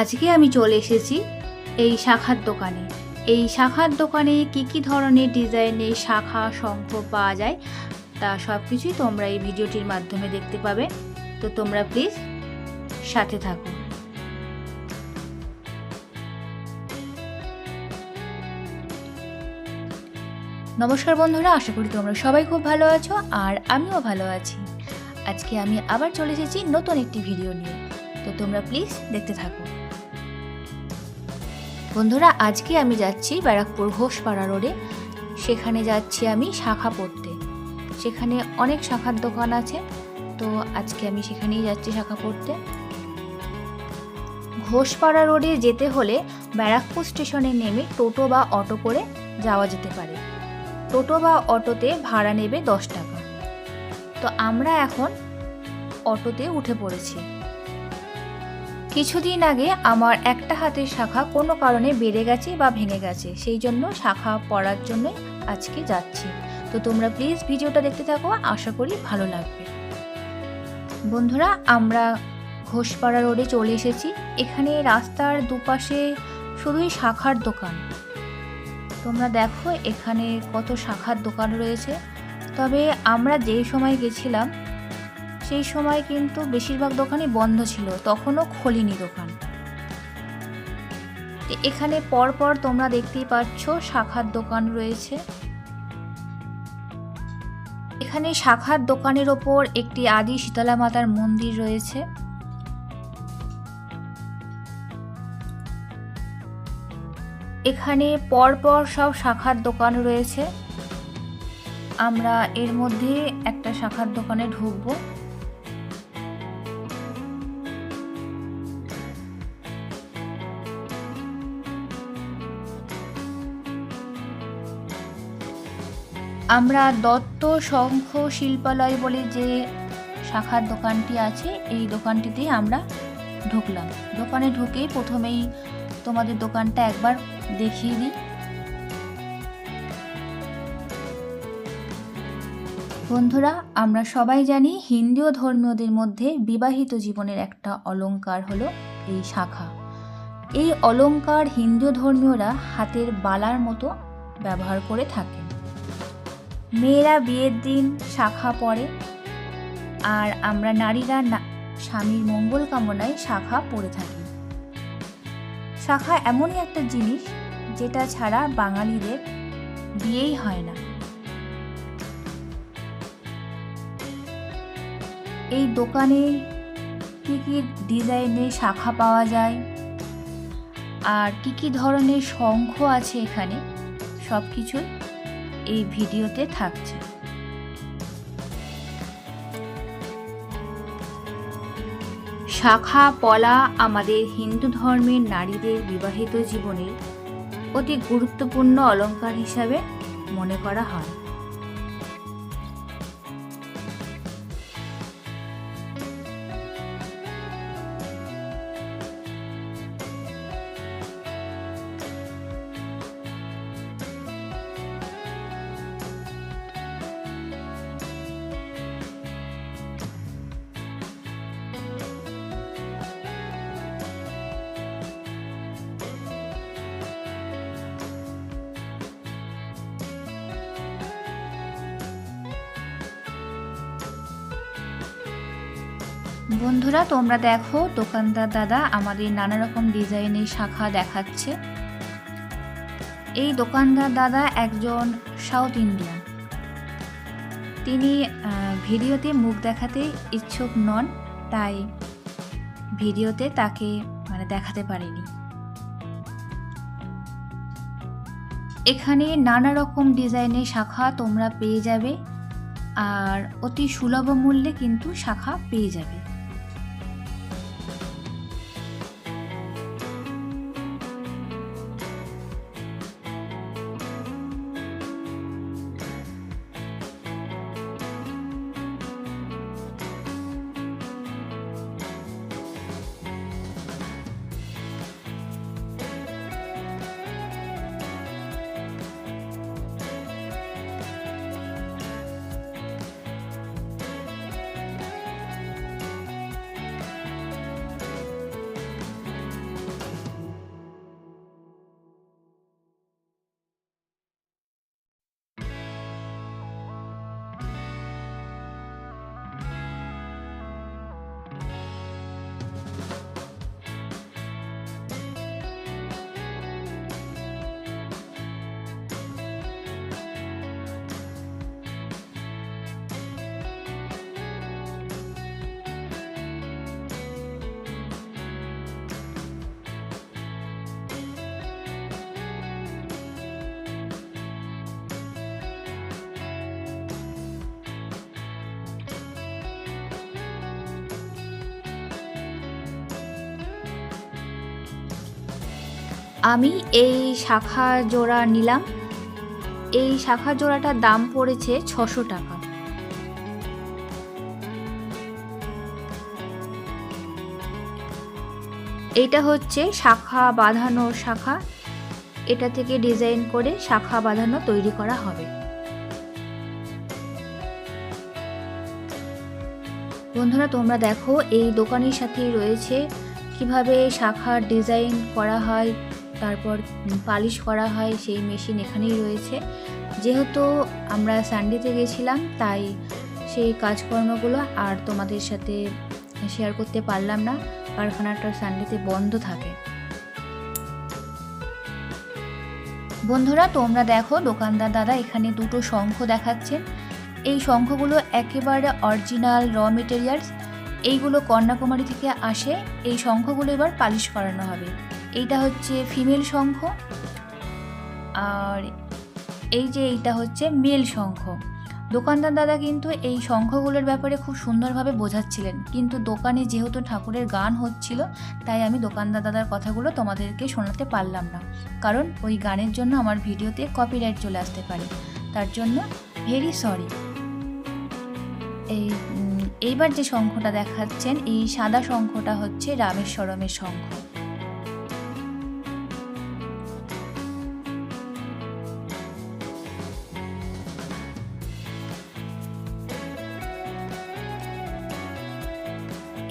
আজকে আমি চলে এসেছি এই শাখার দোকানে। এই শাখার দোকানে কি কি ধরনের ডিজাইনের শাখা, শঙ্খ পাওয়া যায়, তা সব কিছুই তোমরা এই ভিডিওটির মাধ্যমে দেখতে পাবে। তো তোমরা প্লিজ সাথে থাকো। নমস্কার বন্ধুরা, আশা করি তোমরা সবাই খুব ভালো আছো আর আমিও ভালো আছি। আজকে আমি আবার চলে এসেছি নতুন একটি ভিডিও নিয়ে। তো তোমরা প্লিজ দেখতে থাকো। বন্ধুরা, আজকে আমি যাচ্ছি ব্যারাকপুর ঘোষপাড়া রোডে। সেখানে যাচ্ছি আমি শাখা পড়তে। সেখানে অনেক শাখার দোকান আছে, তো আজকে আমি সেখানেই যাচ্ছি শাখা পড়তে। ঘোষপাড়া রোডে যেতে হলে ব্যারাকপুর স্টেশনে নেমে টোটো বা অটো করে যাওয়া যেতে পারে। টোটো বা অটোতে ভাড়া নেবে দশ টাকা। তো আমরা এখন অটোতে উঠে পড়েছি। কিছুদিন আগে আমার একটা হাতের শাখা কোনো কারণে বেড়ে গেছে বা ভেঙে গেছে, সেই জন্য শাখা পড়ার জন্য আজকে যাচ্ছি। তো তোমরা প্লিজ ভিডিওটা দেখতে থাকো, আশা করি ভালো লাগবে। বন্ধুরা, আমরা ঘোষপাড়া রোডে চলে এসেছি। এখানে রাস্তার দুপাশে শুধুই শাখার দোকান। তোমরা দেখো এখানে কত শাখার দোকান রয়েছে। তবে আমরা যেই সময় গেছিলাম সেই সময় কিন্তু বেশিরভাগ দোকানই বন্ধ ছিল, তখনও খোলেনি দোকান। এখানে পরপর তোমরা দেখতেই পাচ্ছ শাখার দোকান রয়েছে। এখানে শাখার দোকানের ওপর একটি আদি শীতলা মাতার মন্দির রয়েছে। এখানে পরপর সব শাখার দোকান রয়েছে। আমরা এর মধ্যে একটা শাখার দোকানে ঢুকবো। আমরা দত্ত শঙ্খ শিল্পালয় বলে যে শাখার দোকানটি আছে, এই দোকানটিতেই আমরা ঢুকলাম। দোকানে ঢুকেই প্রথমেই তোমাদের দোকানটা একবার দেখিয়ে দিই। বন্ধুরা, আমরা সবাই জানি হিন্দু ধর্মীয়দের মধ্যে বিবাহিত জীবনের একটা অলঙ্কার হলো এই শাখা। এই অলঙ্কার হিন্দু ধর্মীয়রা হাতের বালার মতো ব্যবহার করে থাকেন মেয়েরা বিয়ের দিন শাখা পরে আর আমরা নারীরা স্বামীর মঙ্গল কামনায় শাখা পরে থাকি। শাখা এমনই একটা জিনিস যেটা ছাড়া বাঙালিদের বিয়েই হয় না। এই দোকানে কি কি ডিজাইনের শাখা পাওয়া যায় আর কি কি ধরনের শঙ্খ আছে এখানে সব কিছুই এই ভিডিওতে থাকছে। শাখা, পলা আমাদের হিন্দু ধর্মের নারীদের বিবাহিত জীবনের অতি গুরুত্বপূর্ণ অলঙ্কার হিসাবে মনে করা হয়। বন্ধুরা, তোমরা দেখো, দোকানদার দাদা আমাদের নানা রকম ডিজাইনের শাখা দেখাচ্ছে। এই দোকানদার দাদা একজন সাউথ ইন্ডিয়ান তিনি ভিডিওতে মুখ দেখাতে ইচ্ছুক নন, তাই ভিডিওতে তাকে মানে দেখাতে পারেনি। এখানে নানা রকম ডিজাইনের শাখা তোমরা পেয়ে যাবে, আর অতি সুলভ মূল্যে কিন্তু শাখা পেয়ে যাবে। আমি এই শাখা জোড়া নিলাম। এই শাখা জোড়াটার দাম পড়েছে ছশো টাকা। এটা হচ্ছে শাখা বাঁধানো শাখা। এটা থেকে ডিজাইন করে শাখা বাঁধানো তৈরি করা হবে। বন্ধুরা, তোমরা দেখো এই দোকানের সাথেই রয়েছে। কীভাবে শাখার ডিজাইন করা হয় তারপর পালিশ করা হয় সেই মেশিন এখানেই রয়েছে। যেহেতু আমরা সানডেতে গেছিলাম, তাই সেই কাজকর্মগুলো আর তোমাদের সাথে শেয়ার করতে পারলাম না। কারখানাটা সানডেতে বন্ধ থাকে। বন্ধুরা, তোমরা দেখো, দোকানদার দাদা এখানে দুটো শঙ্খ দেখাচ্ছেন এই শঙ্খগুলো একেবারে অরিজিনাল র মেটেরিয়ালস এইগুলো কন্যাকুমারী থেকে আসে। এই শঙ্খগুলো এবার পালিশ করানো হবে। এইটা হচ্ছে ফিমেল শঙ্খ আর এই যে এইটা হচ্ছে মেল শঙ্খ দোকানদার দাদা কিন্তু এই শঙ্খগুলোর ব্যাপারে খুব সুন্দরভাবে বোঝাচ্ছিলেন, কিন্তু দোকানে যেহেতু ঠাকুরের গান হচ্ছিল, তাই আমি দোকানদার দাদার কথাগুলো তোমাদেরকে শোনাতে পারলাম না। কারণ ওই গানের জন্য আমার ভিডিওতে কপিরাইট চলে আসতে পারে, তার জন্য ভেরি সরি এই এইবার যে শঙ্খটা দেখাচ্ছেন, এই সাদা শঙ্খটা হচ্ছে রামেশ্বরমের শঙ্খ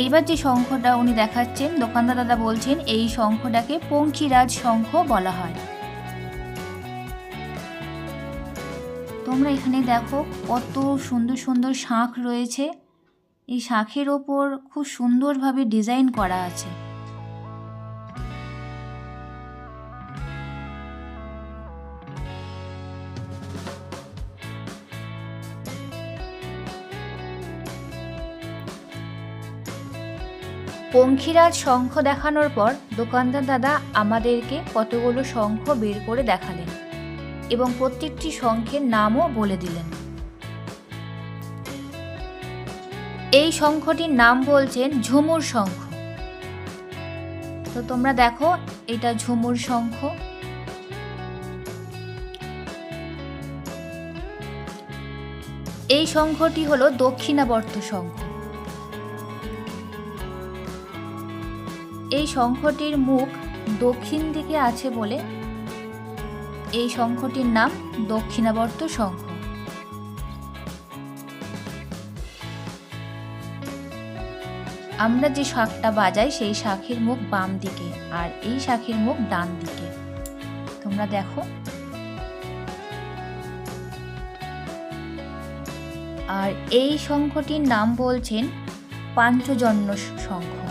এইবার যে শঙ্খটা উনি দেখাচ্ছেন, দোকানদার দাদা বলছেন, এই শঙ্খটাকে পঙ্খিরাজ শঙ্খ বলা হয়। তোমরা এখানে দেখো কত সুন্দর সুন্দর শাঁখ রয়েছে। এই শাঁখের ওপর খুব সুন্দরভাবে ডিজাইন করা আছে। পঙ্খিরাজ শঙ্খ দেখানোর পর দোকানদার দাদা আমাদেরকে কতগুলো শঙ্খ বের করে দেখালেন এবং প্রত্যেকটি শঙ্খের নামও বলে দিলেন। এই শঙ্খটির নাম বলছেন ঝুমুর শঙ্খ। তো তোমরা দেখো, এটা ঝুমুর শঙ্খ। এই শঙ্খটি হলো দক্ষিণাবর্ত শঙ্খ। এই শঙ্খটির মুখ দক্ষিণ দিকে আছে বলে এই শঙ্খটির নাম দক্ষিণাবর্ত শঙ্খ। আমরা যে শাঁখটা বাজাই সেই শাঁখের মুখ বাম দিকে আর এই শাঁখের মুখ ডান দিকে। তোমরা দেখো। আর এই শঙ্খটির নাম বলছেন পাঞ্চজন্য শঙ্খ।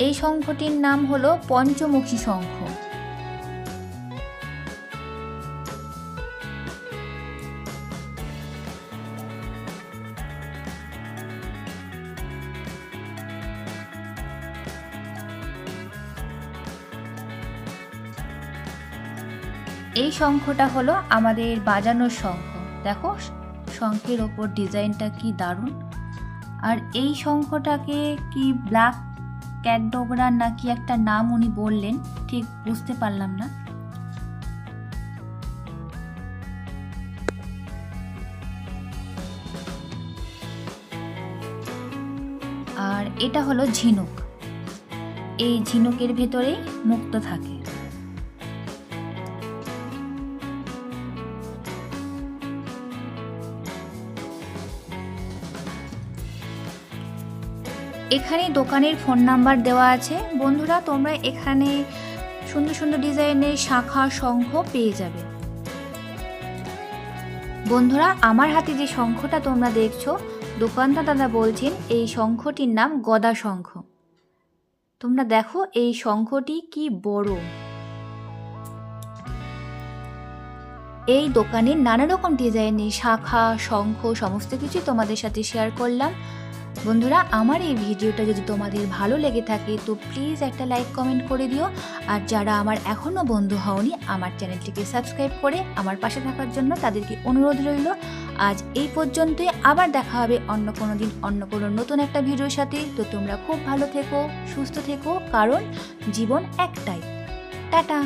এই শঙ্খটির নাম হলো পঞ্চমুখী শঙ্খ এই শঙ্খটা হলো আমাদের বাজানোর শঙ্খ দেখো শঙ্খের ওপর ডিজাইনটা কি দারুণ। আর এই শঙ্খটাকে কি ব্ল্যাক ক্যাটডগরা নাকি একটা নাম উনি বললেন, ঠিক বুঝতে পারলাম না। আর এটা হলো ঝিনুক। এই ঝিনুকের ভেতরেই মুক্ত থাকে। এখানে দোকানের ফোন নাম্বার দেওয়া আছে। বন্ধুরা, তোমরা এখানে সুন্দর সুন্দর ডিজাইনের শাখা শঙ্খ পেয়ে যাবে। বন্ধুরা, আমার হাতে যে শঙ্খটা তোমরা দেখছ, দোকানদার দাদা বলছেন এই শঙ্খটির নাম গদা শঙ্খ তোমরা দেখো এই শঙ্খটি কি বড়। এই দোকানে নানা রকম ডিজাইনের শাখা শঙ্খ সমস্ত কিছু তোমাদের সাথে শেয়ার করলাম। বন্ধুরা, আমার এই ভিডিওটা যদি তোমাদের ভালো লেগে থাকে, তো প্লিজ একটা লাইক কমেন্ট করে দিও। আর যারা আমার এখনও বন্ধু হওনি, আমার চ্যানেলটিকে সাবস্ক্রাইব করে আমার পাশে থাকার জন্য তাদেরকে অনুরোধ রইল। আজ এই পর্যন্তই, আবার দেখা হবে অন্য কোনো দিন, অন্য কোনো নতুন একটা ভিডিওর সাথে। তো তোমরা খুব ভালো থেকো, সুস্থ থেকো, কারণ জীবন একটাই। টাটা!